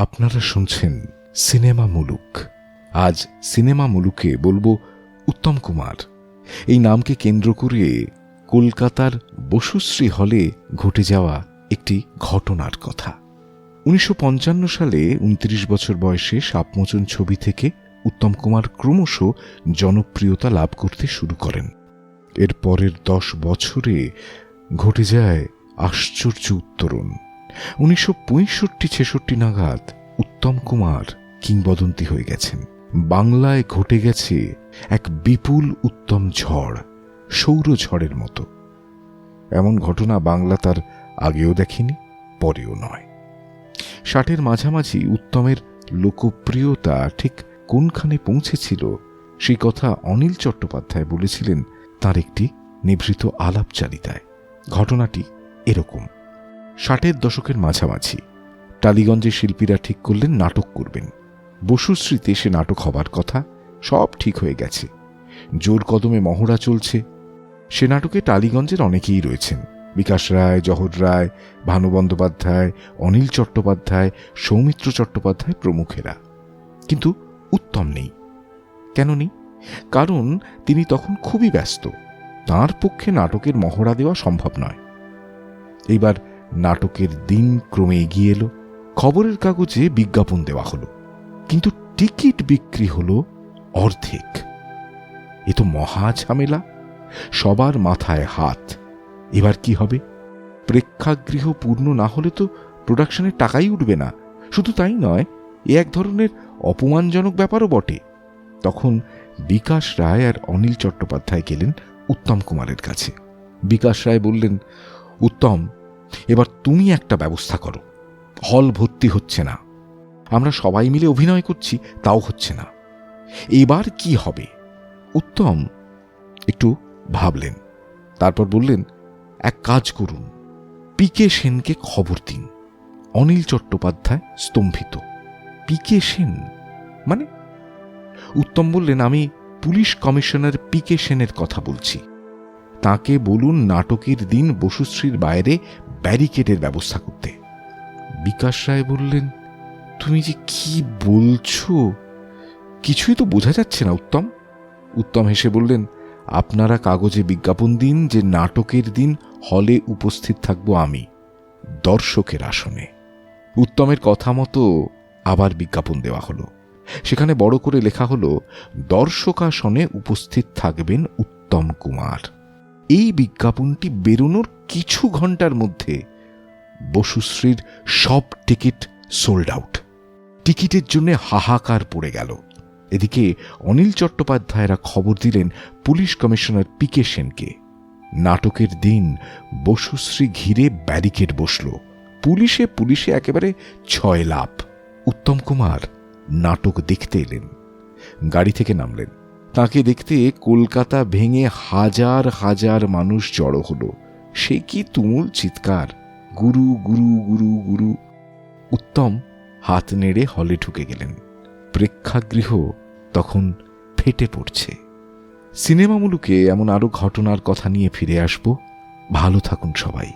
আপনারা শুনছেন সিনেমা মুলুক। আজ সিনেমা মুলুকে বলব উত্তম কুমার। এই নামকে কেন্দ্র করে কলকাতার বসুশ্রী হলে ঘটে যাওয়া একটি ঘটনার কথা। উনিশশো পঞ্চান্ন সালে উনত্রিশ বছর বয়সে সাপমোচন ছবি থেকে উত্তম কুমার ক্রমশ জনপ্রিয়তা লাভ করতে শুরু করেন। এর পরের দশ বছরে ঘটে যায় আশ্চর্য উত্তরণ। উনিশশো পঁয়ষট্টি ছেষট্টি নাগাদ উত্তম কুমার কিংবদন্তি হয়ে গেছেন। বাংলায় ঘটে গেছে এক বিপুল উত্তম ঝড়, সৌর ঝড়ের মতো। এমন ঘটনা বাংলা তার আগেও দেখেনি, পরেও নয়। ষাটের মাঝামাঝি উত্তমের লোকপ্রিয়তা ঠিক কোনখানে পৌঁছেছিল সেই কথা অনিল চট্টোপাধ্যায় বলেছিলেন তার একটি নিভৃত আলাপচারিতায়। ঘটনাটি এরকম। ষাটের দশকের মাঝামাঝি। টালিগঞ্জের শিল্পীরা ঠিক করলেন নাটক করবেন। বসুশ্রীতে সে নাটক হবার কথা সব ঠিক হয়ে গেছে। জোর কদমে মহড়া চলছে। সে নাটকে টালিগঞ্জের অনেকেই রয়েছেন। বিকাশ রায়, জহর রায়, ভানু বন্দ্যোপাধ্যায়, অনিল চট্টোপাধ্যায়, সৌমিত্র চট্টোপাধ্যায় প্রমুখেরা। কিন্তু উত্তম নেই। কেন নেই? কারণ তিনি তখন খুবই ব্যস্ত। তার পক্ষে নাটকের মহড়া দেওয়া সম্ভব নয়। এইবার নাটকের দিন ক্রমে এগিয়ে এলো, খবরের কাগজে বিজ্ঞাপন দেওয়া হলো, কিন্তু টিকিট বিক্রি হলো অর্ধেক। এ তো মহা ঝামেলা, সবার মাথায় হাত। এবার কি হবে? প্রেক্ষাগৃহ পূর্ণ না হলে তো প্রোডাকশনের টাকাই উঠবে না। শুধু তাই নয়, এ এক ধরনের অপমানজনক ব্যাপারও বটে। তখন বিকাশ রায় আর অনিল চট্টোপাধ্যায় গেলেন উত্তম কুমারের কাছে। বিকাশ রায় বললেন, উত্তম এবার তুমি একটা ব্যবস্থা করো। হল ভর্তি হচ্ছে না। আমরা সবাই মিলে অভিনয় করছি, তাও হচ্ছে না। এবার কি হবে? উত্তম, একটু ভাবলেন। তারপর বললেন, এক কাজ করুন। পিকে সেনকে খবর দিন। অনিল চট্টোপাধ্যায় স্তম্ভিত। পিকে সেন? মানে? উত্তম বললেন, আমি পুলিশ কমিশনার পিকে সেনের কথা বলছি। তাকে বলুন নাটকের দিন বসুশ্রীর বাইরে ব্যারিকেডের ব্যবস্থা করতে। বিকাশ রায় বললেন, তুমি যে কি বলছো? কিছুই তো বোঝা যাচ্ছে না, উত্তম। উত্তম হেসে বললেন, আপনারা কাগজে বিজ্ঞাপন দিন যে নাটকের দিন হলে উপস্থিত থাকব আমি, দর্শকের আসনে। উত্তমের কথা মতো আবার বিজ্ঞাপন দেওয়া হলো। সেখানে বড় করে লেখা হলো, দর্শক আসনে উপস্থিত থাকবেন উত্তম কুমার। এই বিজ্ঞাপনটি বেরোনোর কিছু ঘণ্টার মধ্যে বসুশ্রীর সব টিকিট সোল্ড আউট টিকিটের জন্য হাহাকার পড়ে গেল। এদিকে অনিল চট্টোপাধ্যায়রা খবর দিলেন পুলিশ কমিশনার পিকে সেনকে। নাটকের দিন বসুশ্রী ঘিরে ব্যারিকেড বসল। পুলিশে পুলিশে একেবারে ছয় লাভ উত্তম কুমার নাটক দেখতে এলেন। গাড়ি থেকে নামলেন। তাকে দেখতে কলকাতা ভেঙে হাজার হাজার মানুষ জড়ো হলো। সে কি তুমুল চিৎকার? গুরু গুরু গুরু গুরু। উত্তম হাত নেড়ে হলে ঢুকে গেলেন। প্রেক্ষাগৃহ তখন ফেটে পড়ছে। সিনেমা মুলুকে এমন আরও ঘটনার কথা নিয়ে ফিরে আসব। ভালো থাকুন সবাই।